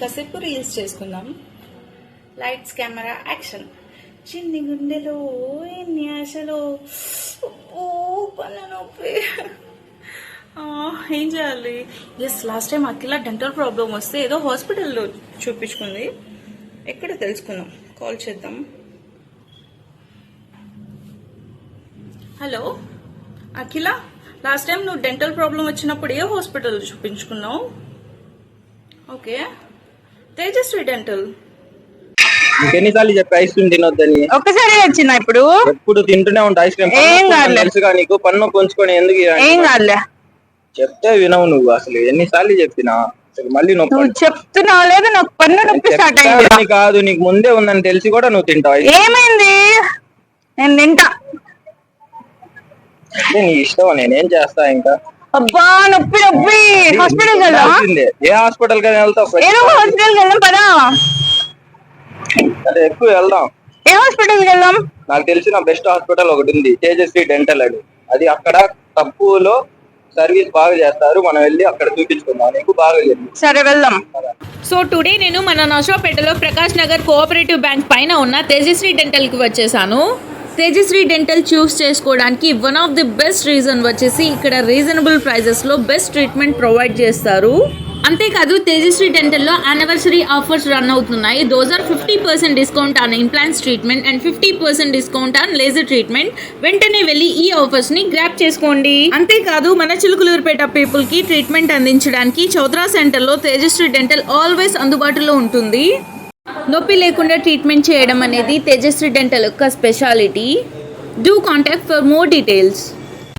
కాసేపు రీల్స్ చేసుకుందాం. Lights camera action. చిన్ని గుండెలో ఎన్ని ఆశలు. ఓ పన్న నొప్పి. ఏం చేయాలి? Yes last time Akhila dental problem వస్తే ఏదో హాస్పిటల్లో చూపించుకుంది. ఎక్కడ తెలుసుకుందాం. కాల్ చేద్దాం. హలో అఖిల లాస్ట్ టైం నువ్వు డెంటల్ ప్రాబ్లం వచ్చినప్పుడు ఏ హాస్పిటల్ చూపించుకున్నావు? ఓకే. తేజస్వి డెంటల్. నీకెన్నిసార్లు చెప్పి ఐస్ క్రీమ్ తినొద్దని? ఒక్కసారి వచ్చిన ఇప్పుడు. ఎప్పుడు తింటూనే ఉంటా ఐస్ క్రీమ్. ఏం కాదులే. తెలుసుగా నీకు పన్ను కొంచుకొని ఎందుకు ఏం? కాదులే. చెప్తే వినవు నువ్వు అసలు. ఎన్నిసార్లు చెప్పినా? అసలు మళ్ళీ నొప్పి. నువ్వు చెప్తున్నావు లేదా? నాకు పన్ను నొప్పి స్టార్ట్ అయింది. చెప్తానని కాదు. నీకు ముందే ఉందని తెలిసి కూడా నువ్వు తింటావు? ఐస్ ఏమైంది? నేను తింటా. క్రీమ్ నీ ఇష్టం నేనేం చేస్తా ఇంకా? అబ్బా నొప్పి నొప్పి. హాస్పిటల్ వెళ్దాం తెలిసిందే. ఏ హాస్పిటల్కి వెళ్తావు ఏదో హాస్పిటల్ వెళ్దాం పదా. అంటే ఎక్కువ వెళ్దాం. ఏ హాస్పిటల్ వెళ్దాం? నాకు తెలిసిన బెస్ట్ హాస్పిటల్ ఒకటి ఉంది తేజస్వి డెంటల్ అని. అది అక్కడ తక్కువలో సర్వీస్ బాగా చేస్తారు. మనం వెళ్ళి అక్కడ చూపించుకుందాం. నీకు బాగా జరిగింది సరే వెళ్దాం. సో టుడే నేను మన నషాపేటలో ప్రకాష్ నగర్ కోఆపరేటివ్ బ్యాంక్ పైన ఉన్న తేజస్వి డెంటల్కి వచ్చేసాను. తేజశ్రీ డెంటల్ చూస్ చేసుకోవడానికి one of the best reason వచ్చేసి ఇక్కడ రీజనబుల్ ప్రైజెస్లో బెస్ట్ ట్రీట్మెంట్ ప్రొవైడ్ చేస్తారు. అంతేకాదు తేజశ్రీ డెంటల్లో యానివర్సరీ ఆఫర్స్ రన్ అవుతున్నాయి. Those are fifty percent discount on implants treatment and fifty percent discount on laser treatment వెంటనే వెళ్ళి ఈ ఆఫర్స్ని గ్రాప్ చేసుకోండి. అంతేకాదు మన చిలుకలూరుపేట పీపుల్కి ట్రీట్మెంట్ అందించడానికి చౌద్రా సెంటర్లో తేజశ్రీ డెంటల్ ఆల్వేస్ అందుబాటులో ఉంటుంది. నొప్పి లేకుండా ట్రీట్మెంట్ చేయడం అనేది తేజస్వి డెంటల్ యొక్క speciality do contact for more details